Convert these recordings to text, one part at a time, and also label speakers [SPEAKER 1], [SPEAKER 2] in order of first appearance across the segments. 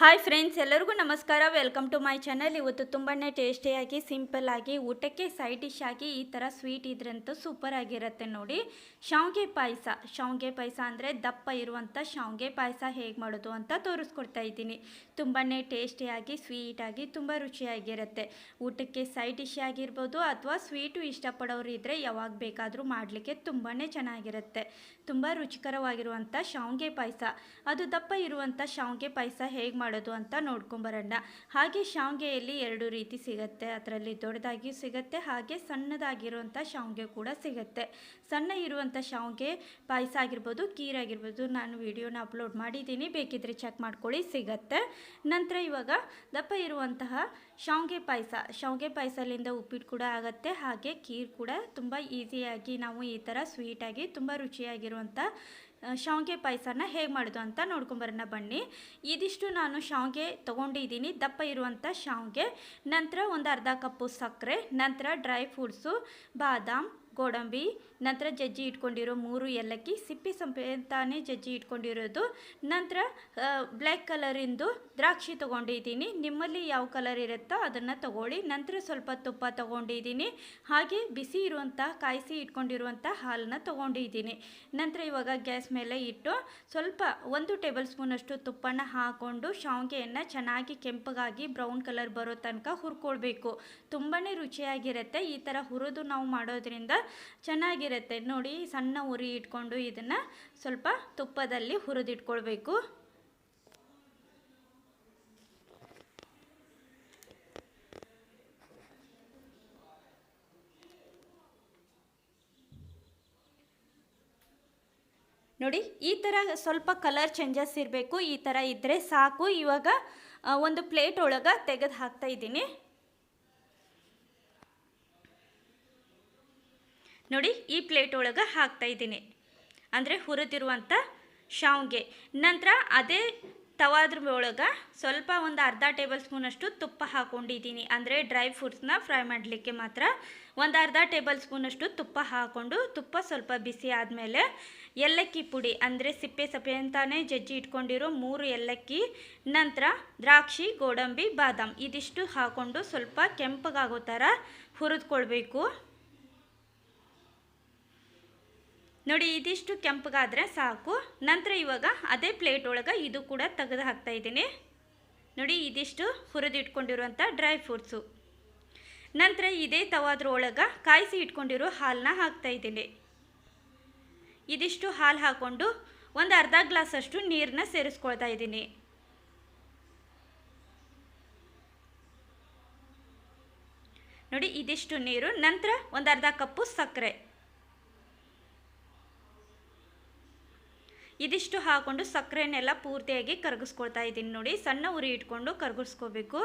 [SPEAKER 1] Hi friends ಎಲ್ಲರಿಗೂ ನಮಸ್ಕಾರ. Welcome to my channel ಇವತ್ತು ತುಂಬಾ ಟೇಸ್ಟಿಯಾಗಿ ಸಿಂಪಲ್ ಆಗಿ, ಊಟಕ್ಕೆ ಸೈಡ್ ಡಿಶ್ ಆಗಿ ಈ ಥರ ಸ್ವೀಟ್ ಇದ್ರಂತೂ ಸೂಪರ್ ಆಗಿರುತ್ತೆ ನೋಡಿ. ಶಾವಿಗೆ ಪಾಯಸ. ಶಾವಿಗೆ ಪಾಯಸ ಅಂದರೆ ದಪ್ಪ ಇರುವಂಥ ಶಾವಿಗೆ ಪಾಯಸ ಹೇಗೆ ಮಾಡೋದು ಅಂತ ತೋರಿಸ್ಕೊಡ್ತಾ ಇದ್ದೀನಿ. ತುಂಬಾ ಟೇಸ್ಟಿಯಾಗಿ ಸ್ವೀಟಾಗಿ ತುಂಬ ರುಚಿಯಾಗಿರುತ್ತೆ. ಊಟಕ್ಕೆ ಸೈಡ್ ಡಿಶ್ ಆಗಿರ್ಬೋದು ಅಥವಾ ಸ್ವೀಟು ಇಷ್ಟಪಡೋರು ಇದ್ದರೆ ಯಾವಾಗ ಬೇಕಾದರೂ ಮಾಡಲಿಕ್ಕೆ ತುಂಬಾ ಚೆನ್ನಾಗಿರುತ್ತೆ. ತುಂಬ ರುಚಿಕರವಾಗಿರುವಂಥ ಶಾವಿಗೆ ಪಾಯಸ. ಅದು ದಪ್ಪ ಇರುವಂಥ ಶಾವಿಗೆ ಪಾಯಸ ಹೇಗೆ ಮಾಡೋದು ಅಂತ ನೋಡ್ಕೊಂಬರೋಣ. ಹಾಗೆ ಶಾವಿಗೆಯಲ್ಲಿ ಎರಡು ರೀತಿ ಸಿಗುತ್ತೆ. ಅದರಲ್ಲಿ ದೊಡ್ಡದಾಗಿ ಸಿಗುತ್ತೆ, ಹಾಗೆ ಸಣ್ಣದಾಗಿರುವಂಥ ಶಾವಿಗೆ ಕೂಡ ಸಿಗುತ್ತೆ. ಸಣ್ಣ ಇರುವಂಥ ಶಾವಿಗೆ ಪಾಯಸ ಆಗಿರ್ಬೋದು ಕೀರಾಗಿರ್ಬೋದು ನಾನು ವಿಡಿಯೋನ ಅಪ್ಲೋಡ್ ಮಾಡಿದ್ದೀನಿ. ಬೇಕಿದ್ರೆ ಚೆಕ್ ಮಾಡ್ಕೊಳ್ಳಿ, ಸಿಗತ್ತೆ. ನಂತರ ಇವಾಗ ದಪ್ಪ ಇರುವಂತಹ ಶಾವಿಗೆ ಪಾಯಸ. ಶಾವಿಗೆ ಪಾಯಸಲಿಂದ ಉಪ್ಪಿಟ್ಟು ಕೂಡ ಆಗುತ್ತೆ, ಹಾಗೆ ಖೀರ್ ಕೂಡ. ತುಂಬ ಈಸಿಯಾಗಿ ನಾವು ಈ ಥರ ಸ್ವೀಟಾಗಿ, ತುಂಬ ರುಚಿಯಾಗಿರುವಂಥ ಶಾವಿಗೆ ಪಾಯಸನ ಹೇಗೆ ಮಾಡೋದು ಅಂತ ನೋಡ್ಕೊಂಬರೋಣ ಬನ್ನಿ. ಇದಿಷ್ಟು ನಾನು ಶಾವಿಗೆ ತೊಗೊಂಡಿದ್ದೀನಿ. ದಪ್ಪ ಇರುವಂಥ ಶಾವಿಗೆ. ನಂತರ ಒಂದು ಅರ್ಧ ಕಪ್ಪು ಸಕ್ಕರೆ, ನಂತರ ಡ್ರೈ ಫ್ರೂಟ್ಸು ಬಾದಾಮ್, ಗೋಡಂಬಿ ನಂತರ ಜಜ್ಜಿ ಇಟ್ಕೊಂಡಿರೋ ಮೂರು ಏಲಕ್ಕಿ ಸಿಪ್ಪೆ ಸಂಪೇತಾನೆ ಜಜ್ಜಿ ಇಟ್ಕೊಂಡಿರೋದು. ನಂತರ ಬ್ಲ್ಯಾಕ್ ಕಲರಿಂದು ದ್ರಾಕ್ಷಿ ತೊಗೊಂಡಿದ್ದೀನಿ. ನಿಮ್ಮಲ್ಲಿ ಯಾವ ಕಲರ್ ಇರುತ್ತೋ ಅದನ್ನು ತಗೊಳ್ಳಿ. ನಂತರ ಸ್ವಲ್ಪ ತುಪ್ಪ ತೊಗೊಂಡಿದ್ದೀನಿ. ಹಾಗೆ ಬಿಸಿ ಇರುವಂಥ ಕಾಯಿಸಿ ಇಟ್ಕೊಂಡಿರುವಂಥ ಹಾಲನ್ನ ತೊಗೊಂಡಿದ್ದೀನಿ. ನಂತರ ಇವಾಗ ಗ್ಯಾಸ್ ಮೇಲೆ ಇಟ್ಟು ಸ್ವಲ್ಪ ಒಂದು ಟೇಬಲ್ ಸ್ಪೂನಷ್ಟು ತುಪ್ಪನ ಹಾಕ್ಕೊಂಡು ಶಾವಿಗೆಯನ್ನು ಚೆನ್ನಾಗಿ ಕೆಂಪಗಾಗಿ ಬ್ರೌನ್ ಕಲರ್ ಬರೋ ತನಕ ಹುರ್ಕೊಳ್ಬೇಕು. ತುಂಬಾ ರುಚಿಯಾಗಿರುತ್ತೆ. ಈ ಥರ ಹುರಿದು ನಾವು ಮಾಡೋದ್ರಿಂದ ಚೆನ್ನಾಗಿರುತ್ತೆ ನೋಡಿ, ಸಣ್ಣ ಉರಿ ಇಟ್ಕೊಂಡು ಇದನ್ನು ಸ್ವಲ್ಪ ತುಪ್ಪದಲ್ಲಿ ಹುರಿದಿಟ್ಕೊಳ್ಬೇಕು. ನೋಡಿ, ಈ ಥರ ಸ್ವಲ್ಪ ಕಲರ್ ಚೇಂಜಸ್ ಇರಬೇಕು. ಈ ಥರ ಇದ್ದರೆ ಸಾಕು. ಇವಾಗ ಒಂದು ಪ್ಲೇಟ್ ಒಳಗೆ ತೆಗೆದು ಹಾಕ್ತಾ ಇದ್ದೀನಿ. ನೋಡಿ, ಈ ಪ್ಲೇಟ್ ಒಳಗೆ ಹಾಕ್ತಾ ಇದ್ದೀನಿ. ಅಂದರೆ ಹುರಿದಿರುವಂಥ ಶಾವಿಗೆ. ನಂತರ ಅದೇ ತವಾದ್ರ ಒಳಗೆ ಸ್ವಲ್ಪ ಒಂದು ಅರ್ಧ ಟೇಬಲ್ ಸ್ಪೂನಷ್ಟು ತುಪ್ಪ ಹಾಕ್ಕೊಂಡಿದ್ದೀನಿ ಅಂದರೆ ಡ್ರೈ ಫ್ರೂಟ್ಸ್ನ ಫ್ರೈ ಮಾಡಲಿಕ್ಕೆ ಮಾತ್ರ ಒಂದು ಅರ್ಧ ಟೇಬಲ್ ಸ್ಪೂನಷ್ಟು ತುಪ್ಪ ಹಾಕ್ಕೊಂಡು ತುಪ್ಪ ಸ್ವಲ್ಪ ಬಿಸಿ ಆದಮೇಲೆ ಏಲಕ್ಕಿ ಪುಡಿ, ಅಂದರೆ ಸಿಪ್ಪೆ ಸಪ್ಪೆ ಅಂತಾನೆ ಜಜ್ಜಿ ಇಟ್ಕೊಂಡಿರೋ ಮೂರು ಏಲಕ್ಕಿ, ನಂತರ ದ್ರಾಕ್ಷಿ, ಗೋಡಂಬಿ, ಬಾದಾಮ್. ಇದಿಷ್ಟು ಹಾಕ್ಕೊಂಡು ಸ್ವಲ್ಪ ಕೆಂಪಗಾಗೋ ಥರ ಹುರಿದ್ಕೊಳ್ಬೇಕು. ನೋಡಿ, ಇದಿಷ್ಟು ಕೆಂಪಗಾದರೆ ಸಾಕು. ನಂತರ ಇವಾಗ ಅದೇ ಪ್ಲೇಟ್ ಒಳಗೆ ಇದು ಕೂಡ ತೆಗೆದು ಹಾಕ್ತಾ ಇದ್ದೀನಿ. ನೋಡಿ, ಇದಿಷ್ಟು ಹುರಿದಿಟ್ಕೊಂಡಿರುವಂಥ ಡ್ರೈ ಫ್ರೂಟ್ಸು ನಂತರ ಇದೇ ತವಾದ್ರ ಒಳಗೆ ಕಾಯಿಸಿ ಇಟ್ಕೊಂಡಿರೋ ಹಾಲನ್ನ ಹಾಕ್ತಾ ಇದ್ದೀನಿ. ಇದಿಷ್ಟು ಹಾಲು ಹಾಕ್ಕೊಂಡು ಒಂದು ಅರ್ಧ ಗ್ಲಾಸಷ್ಟು ನೀರನ್ನ ಸೇರಿಸ್ಕೊಳ್ತಾ ಇದ್ದೀನಿ. ನೋಡಿ, ಇದಿಷ್ಟು ನೀರು, ನಂತರ ಒಂದು ಅರ್ಧ ಕಪ್ಪು ಸಕ್ಕರೆ. ಇದಿಷ್ಟು ಹಾಕೊಂಡು ಸಕ್ಕರೆನೆಲ್ಲ ಪೂರ್ತಿಯಾಗಿ ಕರಗಿಸ್ಕೊಳ್ತಾ ಇದ್ದೀನಿ ನೋಡಿ. ಸಣ್ಣ ಉರಿ ಇಟ್ಕೊಂಡು ಕರಗಿಸ್ಕೋಬೇಕು.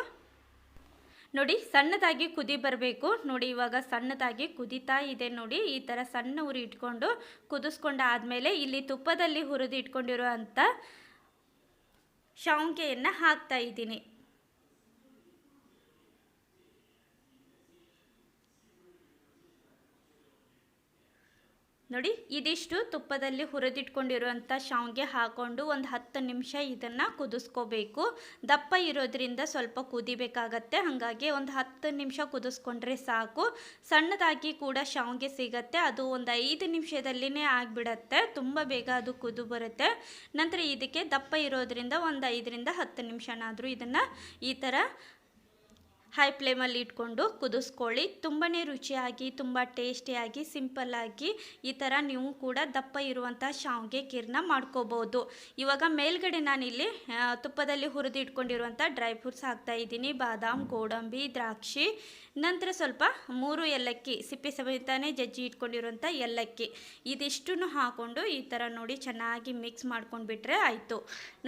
[SPEAKER 1] ನೋಡಿ, ಸಣ್ಣದಾಗಿ ಕುದಿ ಬರಬೇಕು. ನೋಡಿ, ಇವಾಗ ಸಣ್ಣದಾಗಿ ಕುದಿತಾ ಇದೆ ನೋಡಿ. ಈ ಥರ ಸಣ್ಣ ಉರಿ ಇಟ್ಕೊಂಡು ಕುದಿಸ್ಕೊಂಡು ಆದಮೇಲೆ ಇಲ್ಲಿ ತುಪ್ಪದಲ್ಲಿ ಹುರಿದು ಇಟ್ಕೊಂಡಿರೋ ಅಂಥ ಶಾವಿಗೆಯನ್ನು ಹಾಕ್ತಾ ಇದ್ದೀನಿ. ನೋಡಿ, ಇದಿಷ್ಟು ತುಪ್ಪದಲ್ಲಿ ಹುರಿದಿಟ್ಕೊಂಡಿರುವಂಥ ಶಾವಿಗೆ ಹಾಕ್ಕೊಂಡು ಒಂದು ಹತ್ತು ನಿಮಿಷ ಇದನ್ನು ಕುದಿಸ್ಕೋಬೇಕು. ದಪ್ಪ ಇರೋದ್ರಿಂದ ಸ್ವಲ್ಪ ಕುದಿಬೇಕಾಗತ್ತೆ. ಹಾಗಾಗಿ ಒಂದು ಹತ್ತು ನಿಮಿಷ ಕುದಿಸ್ಕೊಂಡ್ರೆ ಸಾಕು. ಸಣ್ಣದಾಗಿ ಕೂಡ ಶಾವಿಗೆ ಸಿಗತ್ತೆ. ಅದು ಒಂದು ಐದು ನಿಮಿಷದಲ್ಲಿನೇ ಆಗಿಬಿಡತ್ತೆ. ತುಂಬ ಬೇಗ ಅದು ಕುದು ಬರುತ್ತೆ. ನಂತರ ಇದಕ್ಕೆ ದಪ್ಪ ಇರೋದ್ರಿಂದ ಒಂದು ಐದರಿಂದ ಹತ್ತು ನಿಮಿಷನಾದರೂ ಇದನ್ನು ಈ ಥರ ಹೈ ಫ್ಲೇಮಲ್ಲಿ ಇಟ್ಕೊಂಡು ಕುದಿಸ್ಕೊಳ್ಳಿ. ತುಂಬಾ ರುಚಿಯಾಗಿ, ತುಂಬ ಟೇಸ್ಟಿಯಾಗಿ ಸಿಂಪಲ್ಲಾಗಿ ಈ ಥರ ನೀವು ಕೂಡ ದಪ್ಪ ಇರುವಂಥ ಶಾವಿಗೆ ಕೀರ್ನ ಮಾಡ್ಕೋಬೋದು ಇವಾಗ ಮೇಲ್ಗಡೆ ನಾನಿಲ್ಲಿ ತುಪ್ಪದಲ್ಲಿ ಹುರಿದು ಇಟ್ಕೊಂಡಿರುವಂಥ ಡ್ರೈ ಫ್ರೂಟ್ಸ್ ಹಾಕ್ತಾ ಇದ್ದೀನಿ. ಬಾದಾಮ್, ಗೋಡಂಬಿ, ದ್ರಾಕ್ಷಿ. ನಂತರ ಸ್ವಲ್ಪ ಮೂರು ಏಲಕ್ಕಿ, ಸಿಪ್ಪೆ ಸಮೇತನೇ ಜಜ್ಜಿ ಇಟ್ಕೊಂಡಿರುವಂಥ ಏಲಕ್ಕಿ. ಇದಿಷ್ಟು ಹಾಕ್ಕೊಂಡು ಈ ಥರ ನೋಡಿ ಚೆನ್ನಾಗಿ ಮಿಕ್ಸ್ ಮಾಡ್ಕೊಂಡ್ಬಿಟ್ರೆ ಆಯಿತು.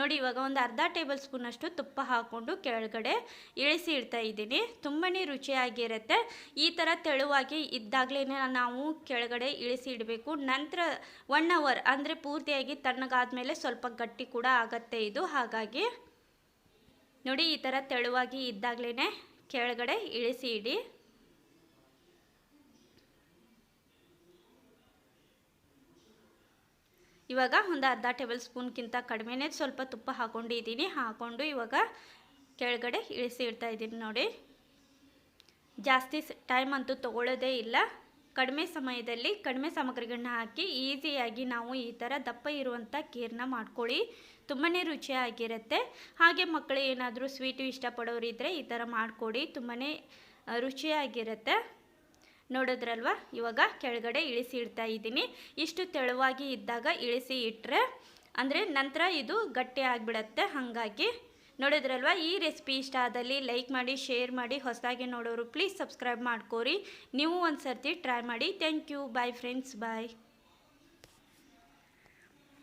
[SPEAKER 1] ನೋಡಿ ಇವಾಗ ಒಂದು ಅರ್ಧ ಟೇಬಲ್ ಸ್ಪೂನಷ್ಟು ತುಪ್ಪ ಹಾಕ್ಕೊಂಡು ಕೆಳಗಡೆ ಇಳಿಸಿ ಇಡ್ತಾ ಇದ್ದೀನಿ. ತುಂಬಾ ರುಚಿಯಾಗಿರುತ್ತೆ. ಈ ಥರ ತೆಳುವಾಗಿ ಇದ್ದಾಗಲೇ ನಾವು ಕೆಳಗಡೆ ಇಳಿಸಿ ಇಡಬೇಕು. ನಂತರ ಒನ್ ಅವರ್ ಅಂದರೆ ಪೂರ್ತಿಯಾಗಿ ತಣ್ಣಗಾದ್ಮೇಲೆ ಸ್ವಲ್ಪ ಗಟ್ಟಿ ಕೂಡ ಆಗತ್ತೆ ಇದು. ಹಾಗಾಗಿ ನೋಡಿ ಈ ಥರ ತೆಳುವಾಗಿ ಇದ್ದಾಗಲೇ ಕೆಳಗಡೆ ಇಳಿಸಿ ಇಡಿ. ಇವಾಗ ಒಂದು ಅರ್ಧ ಟೇಬಲ್ ಸ್ಪೂನ್ಗಿಂತ ಕಡಿಮೆನೇ ಸ್ವಲ್ಪ ತುಪ್ಪ ಹಾಕೊಂಡಿದ್ದೀನಿ. ಹಾಕ್ಕೊಂಡು ಇವಾಗ ಕೆಳಗಡೆ ಇಳಿಸಿ ಇಡ್ತಾ ಇದ್ದೀನಿ ನೋಡಿ. ಜಾಸ್ತಿ ಟೈಮ್ ಅಂತೂ ತೊಗೊಳ್ಳೋದೇ ಇಲ್ಲ. ಕಡಿಮೆ ಸಮಯದಲ್ಲಿ ಕಡಿಮೆ ಸಾಮಗ್ರಿಗಳನ್ನ ಹಾಕಿ ಈಸಿಯಾಗಿ ನಾವು ಈ ಥರ ದಪ್ಪ ಇರುವಂಥ ಖೀರನ್ನ ಮಾಡ್ಕೊಳ್ಳಿ. ತುಂಬಾ ರುಚಿಯಾಗಿರುತ್ತೆ. ಹಾಗೆ ಮಕ್ಕಳು ಏನಾದರೂ ಸ್ವೀಟು ಇಷ್ಟಪಡೋರಿದ್ದರೆ ಈ ಥರ ಮಾಡಿಕೊಡಿ. ತುಂಬಾ ರುಚಿಯಾಗಿರುತ್ತೆ. ನೋಡಿದ್ರಲ್ವ? ಇವಾಗ ಕೆಳಗಡೆ ಇಳಿಸಿ ಇಡ್ತಾ ಇದ್ದೀನಿ. ಇಷ್ಟು ತೆಳುವಾಗಿ ಇದ್ದಾಗ ಇಳಿಸಿ ಇಟ್ಟರೆ ಅಂದರೆ ನಂತರ ಇದು ಗಟ್ಟಿ ಆಗಿಬಿಡತ್ತೆ. ಹಾಗಾಗಿ ನೋಡಿದ್ರಲ್ವ? ಈ ರೆಸಿಪಿ ಇಷ್ಟ ಆದಲ್ಲಿ ಲೈಕ್ ಮಾಡಿ ಶೇರ್ ಮಾಡಿ, ಹೊಸದಾಗಿ ನೋಡೋರು ಪ್ಲೀಸ್ ಸಬ್ಸ್ಕ್ರೈಬ್ ಮಾಡ್ಕೋರಿ. ನೀವು ಒಂದು ಸರ್ತಿ ಟ್ರೈ ಮಾಡಿ. Thank you bye friends bye